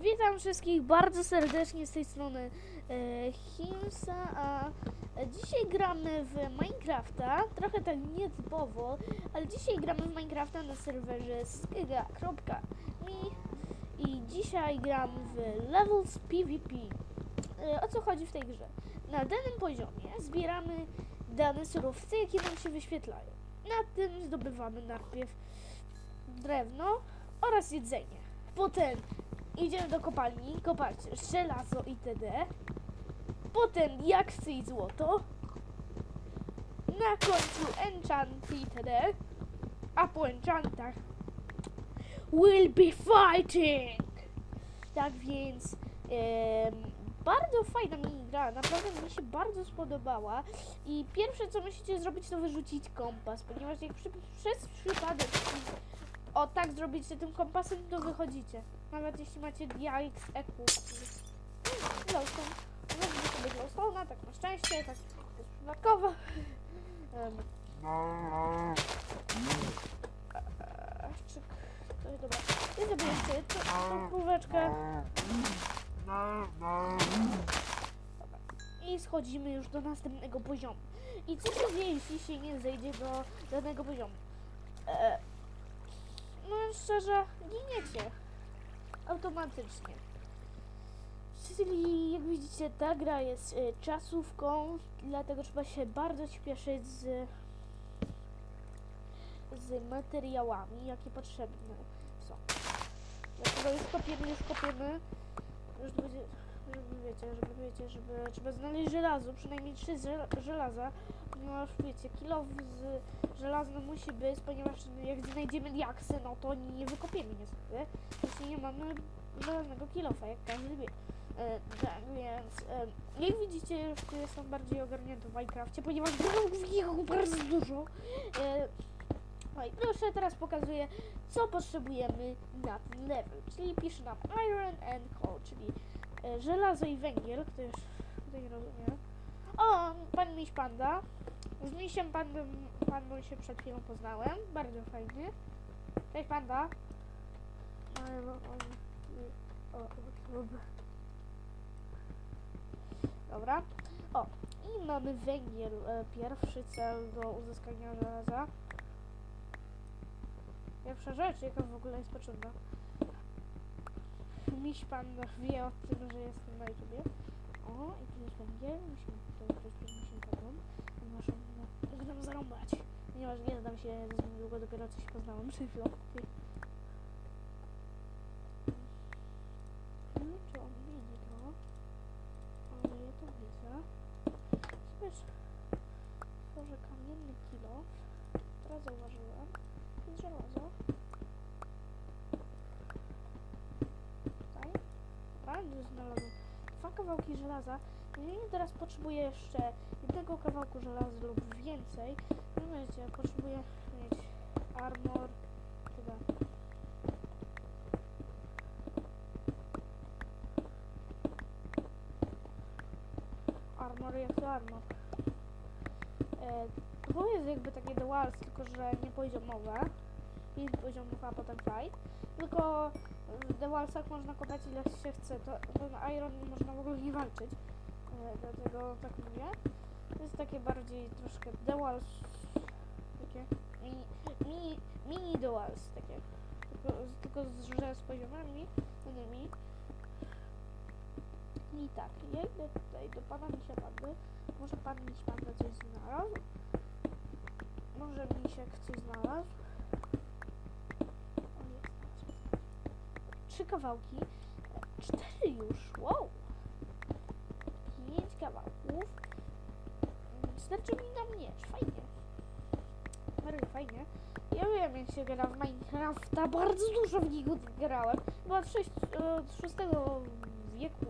Witam wszystkich bardzo serdecznie z tej strony e, Himsa, a dzisiaj gramy w Minecrafta, trochę tak nietypowo, ale dzisiaj gramy w Minecrafta na serwerze skiga.me i dzisiaj gram w Levels PvP. E, o co chodzi w tej grze? Na danym poziomie zbieramy dane surowce, jakie nam się wyświetlają. Na tym zdobywamy najpierw drewno oraz jedzenie. Potem idziemy do kopalni, kopać żelazo itd. Potem jaksy i złoto. Na końcu enchanty itd. A po enchantach we'll be fighting! Tak więc em, bardzo fajna minigra, naprawdę mi się bardzo spodobała i pierwsze co musicie zrobić to wyrzucić kompas, ponieważ jak przy, przez przypadek o tak zrobicie tym kompasem, to wychodzicie. Nawet jeśli macie DX EQ. Glowstone. Weźmy sobie glowstone'a, tak na szczęście, tak przypadkowo. Um, czyk. To jest dobra. I sobie jeszcze tą, króweczkę. I schodzimy już do następnego poziomu. I co się dzieje, jeśli się nie zejdzie do danego poziomu? E, no szczerze, giniecie. Automatycznie. Czyli jak widzicie, ta gra jest y, czasówką, dlatego trzeba się bardzo śpieszyć z, z materiałami, jakie potrzebne są. Dlatego już kopiemy, już kopiemy. Już będzie, żeby wiecie, żeby wiecie, żeby trzeba znaleźć żelazo, przynajmniej trzy żel- żelaza, ponieważ wiecie, kilo z żelazno musi być, ponieważ jak znajdziemy diaksy, no to nie wykopiemy niestety, jeśli nie mamy żelaznego kilofa, jak każdy wie. E, tak więc, e, jak widzicie, tu jestem bardziej ogarnięty w Minecrafcie, ponieważ niego bardzo dużo. E, no i proszę, teraz pokazuję, co potrzebujemy na ten level, czyli pisze nam iron and coal, czyli żelazo i węgiel, kto już tutaj rozumie. O, pan Miś Panda. Z Misiem Pandą, pandą się przed chwilą poznałem, bardzo fajnie. Cześć Panda. Dobra. O, i mamy węgiel. E, pierwszy cel do uzyskania żelaza. Pierwsza rzecz, jaka w ogóle jest potrzebna. Miś Panda wie o tym, że jestem na YouTubie. O, i tu jest węgiel. Musimy pandą. Ponieważ on no, mógł nam zarąbać. Ponieważ nie znam się nim długo, dopiero coś poznałem przed chwilą. Hmm, czy on widzi to? Ale ja to widzę. Wiesz, tworzę kamienny kilo. Teraz zauważyłem. To jest żelazo. Tutaj. Dobra, już znalazłem dwa kawałki żelaza. Jeżeli teraz potrzebuję jeszcze jednego kawałku żelaza lub więcej, no wiecie, potrzebuję mieć armor, tyle. Armor jak to armor. E, to jest jakby takie duals, tylko że nie poziomowe. Pięć poziomów, a potem fight. Tylko w The Wallsach można kopać ile się chce, to, na Iron nie można w ogóle nie walczyć. E, dlatego tak mówię. To jest takie bardziej troszkę The. Takie mini, mini, mini The takie. Tylko, tylko że z poziomami innymi. I tak, ja idę tutaj do pana misia pandy. Może pan miś panda coś znalazł? Może misiek coś znalazł? O, jest, znalazł trzy kawałki, cztery już, wow, pięć kawałków, starczy mi na miecz, fajnie, bardzo fajnie, ja wiem jak się gra w Minecrafta, bardzo dużo w niego grałem, chyba od, sześć, od szóstego wieku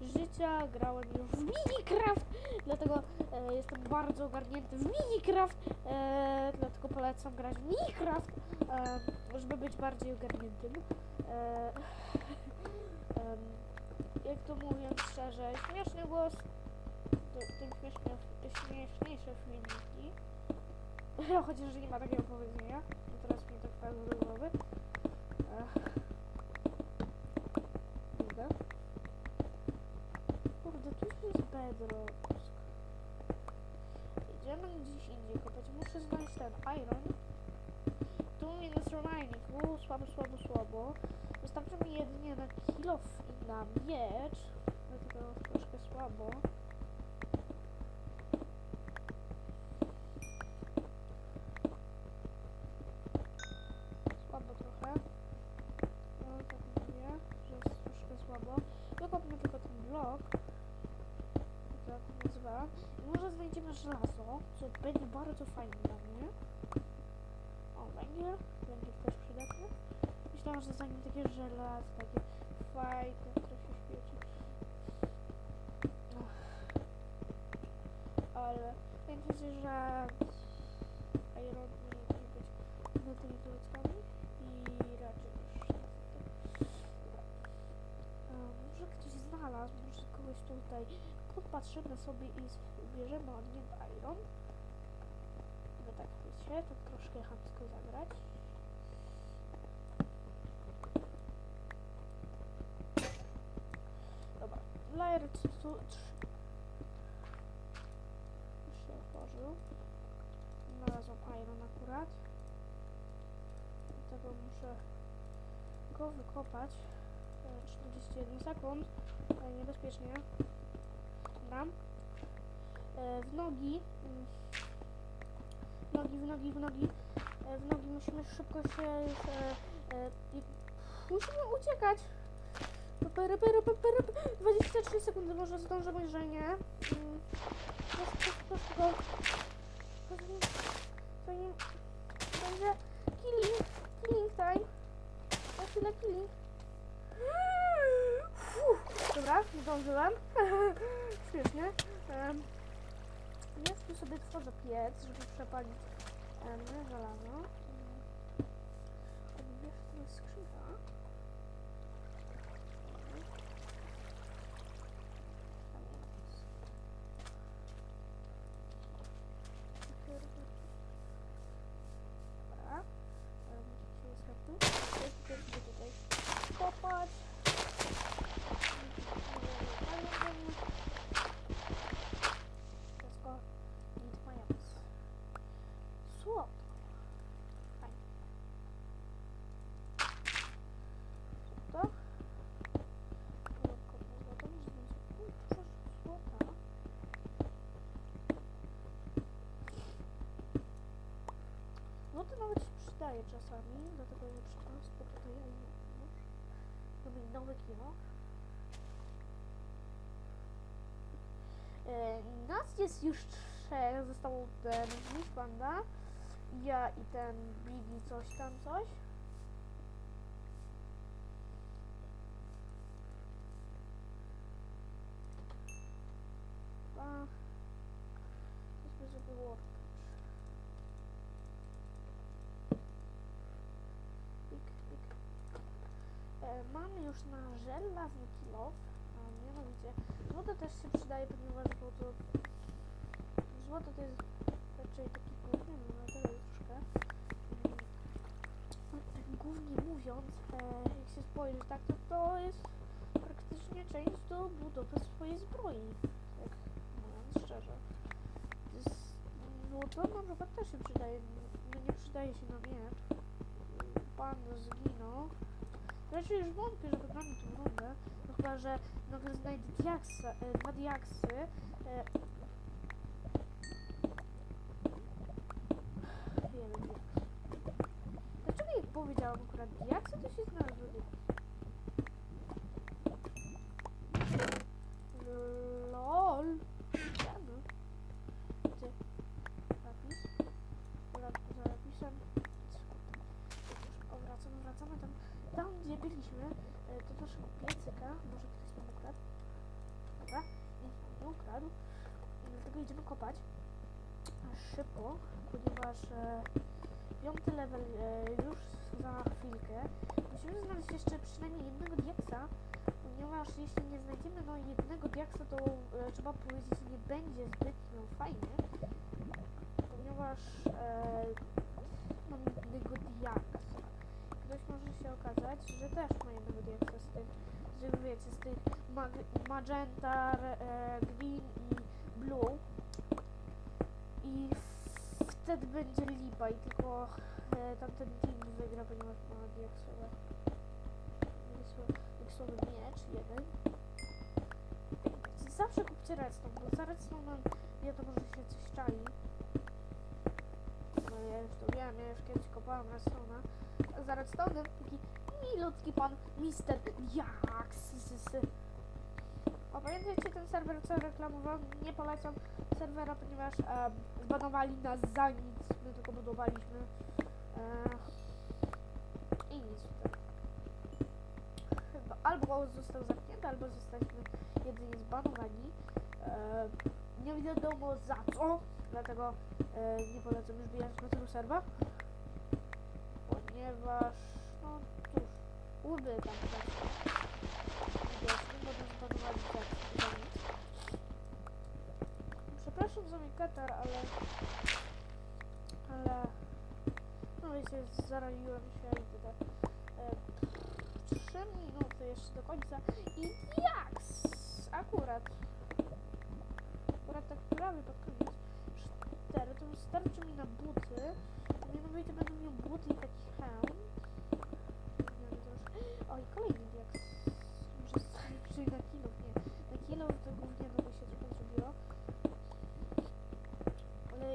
życia grałem już w Minecraft, dlatego E, jestem bardzo ogarnięty w Minecraft, e, dlatego polecam grać w Minecraft, e, żeby być bardziej ogarniętym. E, e, jak to mówię szczerze, śmieszny głos, tym śmieszniejsze filmiki. No, chociaż nie ma takiego powiedzenia, to teraz mi to wpadło do głowy. Kurde, tu jest bedrock. Ten iron. Tu minus. Uuu, słabo, słabo, słabo. Wystarczy mi jedynie na kilof i na miecz. Dlatego troszkę słabo. Słabo trochę. No, tak mówię, że jest troszkę słabo. Wykopmy tylko ten blok. I może znajdziemy żelazo, co będzie bardzo fajne dla mnie. O, węgiel. Węgiel też przydatny. Myślałam, że znajdziemy takie żelazo, takie fajne, które się świeci. Ale pamiętajcie, że Iron musi być na tymi tureckami znalazł, może kogoś tutaj podpatrzymy sobie i bierzemy od niego Iron. Wy tak wiecie, tak troszkę chamsko zagrać. Dobra, layer tu tu- trzy. Już się otworzył. Znalazłam Iron akurat. Dlatego muszę go wykopać. E, 41 sekund. E, Niebezpiecznie. Dobra. E, W nogi. mm, W nogi, w nogi, w nogi. E, W nogi musimy szybko się... e, e, Musimy uciekać. Pyry, pyry, pyry, pyry. 23 sekundy, może zdążymy, że nie. Mm, Proszę, proszę, proszę będzie killing, killing time. Na chwilę killing. Dobra, zdążyłem. Śmiesznie. Um, ja tu sobie tworzę piec, żeby przepalić um, żelazo. Odbierz teraz skrzynka. Tam jest. Dobra. Um, gdzie jest kartu? Ja tutaj sobie tutaj kopać. Let's go. Need my axe. Swap. Fajnie. To? Lekko złoto, może będzie dużo złota. No to przydaje czasami, dlatego przyniosę tutaj już. Zrobić nowy kilo. E, nas jest już trzech, został ten Miś Panda, ja i ten Bibi coś tam coś. A, powiedzmy, żeby workbench. Pik, pik. E, mamy już na żelazny kilof, a mianowicie złoto też się przydaje, ponieważ złoto, złoto to jest raczej taki główny materiał troszkę. Mm, no, Głównie mówiąc, e, jak się spojrzy tak, to to jest praktycznie część do budowy swojej zbroi, tak mówiąc szczerze. Złoto na przykład też się przydaje, no nie przydaje się na miecz. Pan zginął. Raczej już wątpię, że wygramy tą rundę. No chyba, że nagle znajdę diaksa, e, dwa diaksy. E. Dlaczego jak powiedziałam akurat diaksy, to się znalazły Idziemy kopać szybko, ponieważ e, piąty level e, już za chwilkę. Musimy znaleźć jeszcze przynajmniej jednego diaksa, ponieważ jeśli nie znajdziemy no jednego diaksa, to e, trzeba powiedzieć, nie będzie zbytnio fajnie, ponieważ e, mam jednego diaksa. Ktoś może się okazać, że też ma jednego diaksa z tym, że wiecie, z tych mag- magenta, e, green i blue. I wtedy będzie lipa i tylko e, tamten team wygra, ponieważ ma diaksowe, diaksowy- diaksowy miecz jeden. Zawsze kupcie redstone, bo za redstone wiadomo, że się coś czai. No ja już to wiem, ja już kiedyś kopałem redstone'a. A Za redstone'em taki milutki pan Mister Jax. O, pamiętajcie ten serwer, co reklamowałem? Nie polecam serwera, ponieważ e, zbanowali nas za nic. My tylko budowaliśmy. E, I nic tutaj. Chyba albo został zamknięty, albo zostaliśmy jedynie zbanowani. E, nie wiadomo za co, dlatego e, nie polecam już bijać na tego serwa. Ponieważ, no łby tam też. Widoczny, bo nas zbanowali nic. Przepraszam za mój katar, ale... Ale... No wiecie, zaraziłem się i tyle. E, Trzy minuty jeszcze do końca i jaks! Akurat. Akurat tak prawie pod koniec. Cztery, to już starczy mi na buty. Mianowicie będę miał buty i taki hełm. Nie wiem, to już... O, i kolejny jaks. Muszę czyli na kilo, nie. Na kilo to głównie no by się trochę zrobiło. Ale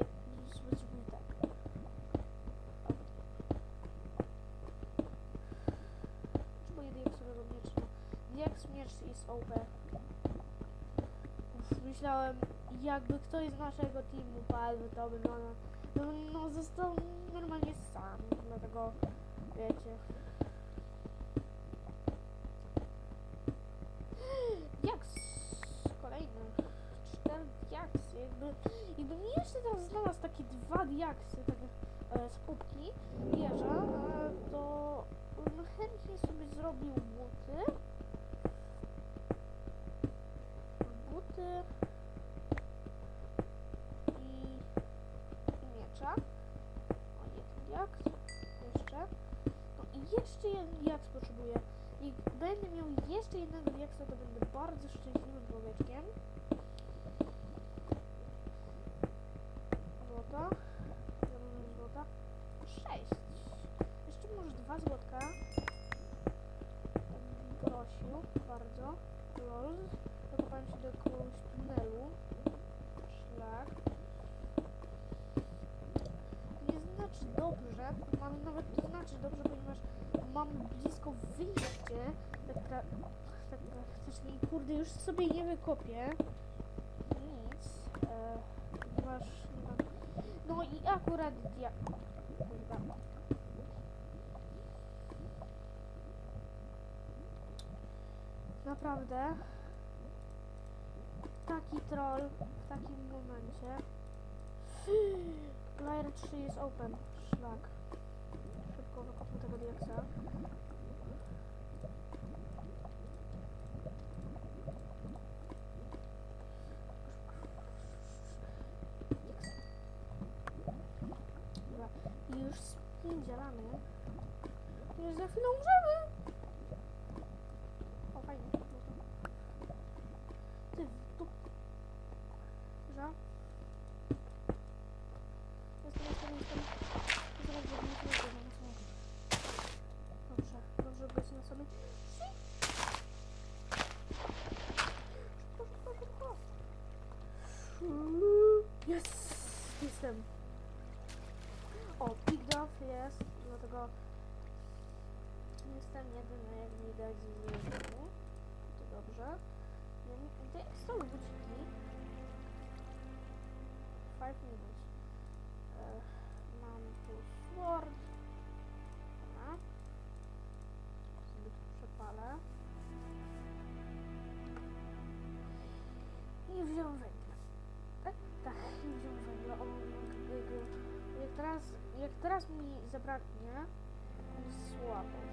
już sobie zrobimy tak. O. Potrzebuję diaksowego miecza. Diaks miecz jest OP. Myślałem, jakby ktoś z naszego teamu padł, to by no, no, no został normalnie sam, dlatego wiecie. Jaks! Kolejny. Cztery diaksy. Jakby, jakby mi jeszcze teraz znalazł takie dwa diaksy, takie e, z kubki wieża, e, to bym chętnie sobie zrobił buty. Buty i, i miecza. O, jeden diaks. Jeszcze. No i jeszcze jeden diaks potrzebuję. Jak będę miał jeszcze jednego diaksa, to będę bardzo szczęśliwym człowieczkiem. Złota. Złota. Sześć. Jeszcze może dwa złotka. Tak prosił bardzo. Lol. Dokopałem się do jakiegoś tunelu. Szlak. Nie znaczy dobrze, ale nawet to znaczy dobrze, ponieważ mam blisko wyjście. Tak, tak praktycznie. I kurde, już sobie nie wykopię. Nic. E, ponieważ nie mam... No i akurat. Kurwa. Naprawdę. Taki troll w takim momencie. Layer 3 jest open. Szlak. Szybko wykopmy tego diaksa. Dobra. I już spierdzielamy. Już za chwilę umrzemy. Jedyny, jak widać, z niego. To dobrze. Są buciki? Five minutes. E, mam tu sword. Dobra. Sobie tu przepalę. I wziąłem węgla. Tak, tak, i wziąłem węgla. O, jak teraz, jak teraz mi zabraknie, słabo